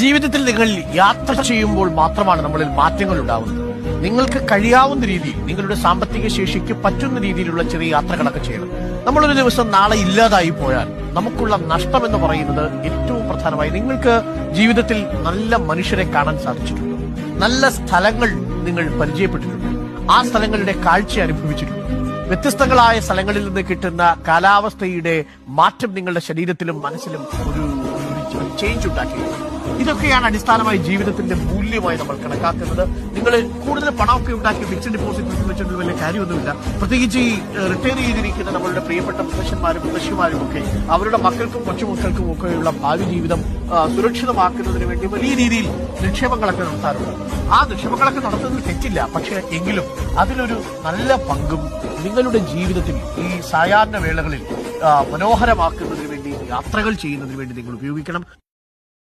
ജീവിതത്തിൽ നിങ്ങൾ യാത്ര ചെയ്യുമ്പോൾ മാത്രമാണ് നമ്മളിൽ മാറ്റങ്ങൾ ഉണ്ടാവുന്നത്. നിങ്ങൾക്ക് കഴിയാവുന്ന രീതിയിൽ നിങ്ങളുടെ സാമ്പത്തിക ശേഷിക്ക് പറ്റുന്ന രീതിയിലുള്ള ചെറിയ യാത്രകളൊക്കെ ചെയ്യണം. നമ്മളൊരു ദിവസം നാളെ ഇല്ലാതായി പോയാൽ നമുക്കുള്ള നഷ്ടം എന്ന് പറയുന്നത് ഏറ്റവും പ്രധാനമായി നിങ്ങൾക്ക് ജീവിതത്തിൽ നല്ല മനുഷ്യരെ കാണാൻ സാധിച്ചിട്ടുണ്ട്. നല്ല സ്ഥലങ്ങൾ നിങ്ങൾ പരിചയപ്പെട്ടിട്ടുണ്ട്. ആ സ്ഥലങ്ങളുടെ കാഴ്ച അനുഭവിച്ചിട്ടുണ്ട്. വ്യത്യസ്തങ്ങളായ സ്ഥലങ്ങളിൽ നിന്ന് കിട്ടുന്ന കാലാവസ്ഥയുടെ മാറ്റം നിങ്ങളുടെ ശരീരത്തിലും മനസ്സിലും ഒരു ചേഞ്ച് ഉണ്ടാക്കിയിട്ടുണ്ട്. ഇതൊക്കെയാണ് അടിസ്ഥാനമായി ജീവിതത്തിന്റെ മൂല്യമായി നമ്മൾ കണക്കാക്കുന്നത്. നിങ്ങൾ കൂടുതൽ പണമൊക്കെ ഉണ്ടാക്കി ഫിക്സഡ് ഡിപ്പോസിറ്റ് വെച്ചിട്ട് വലിയ കാര്യമൊന്നുമില്ല. പ്രത്യേകിച്ച് ഈ റിട്ടയർ ചെയ്തിരിക്കുന്ന നമ്മളുടെ പ്രിയപ്പെട്ട മുത്തശ്ശന്മാരും മുത്തശ്ശിമാരും ഒക്കെ അവരുടെ മക്കൾക്കും കൊച്ചുമക്കൾക്കും ഒക്കെയുള്ള ഭാവി ജീവിതം സുരക്ഷിതമാക്കുന്നതിന് വേണ്ടി വലിയ രീതിയിൽ നിക്ഷേപങ്ങളൊക്കെ നടത്താറുണ്ട്. ആ നിക്ഷേപങ്ങളൊക്കെ നടത്തുന്നത് തെറ്റില്ല. പക്ഷേ എങ്കിലും അതിലൊരു നല്ല പങ്കും നിങ്ങളുടെ ജീവിതത്തിൽ ഈ സായാഹ്ന വേളകളിൽ മനോഹരമാക്കുന്നതിന് വേണ്ടി യാത്രകൾ ചെയ്യുന്നതിന് വേണ്ടി നിങ്ങൾ ഉപയോഗിക്കണം.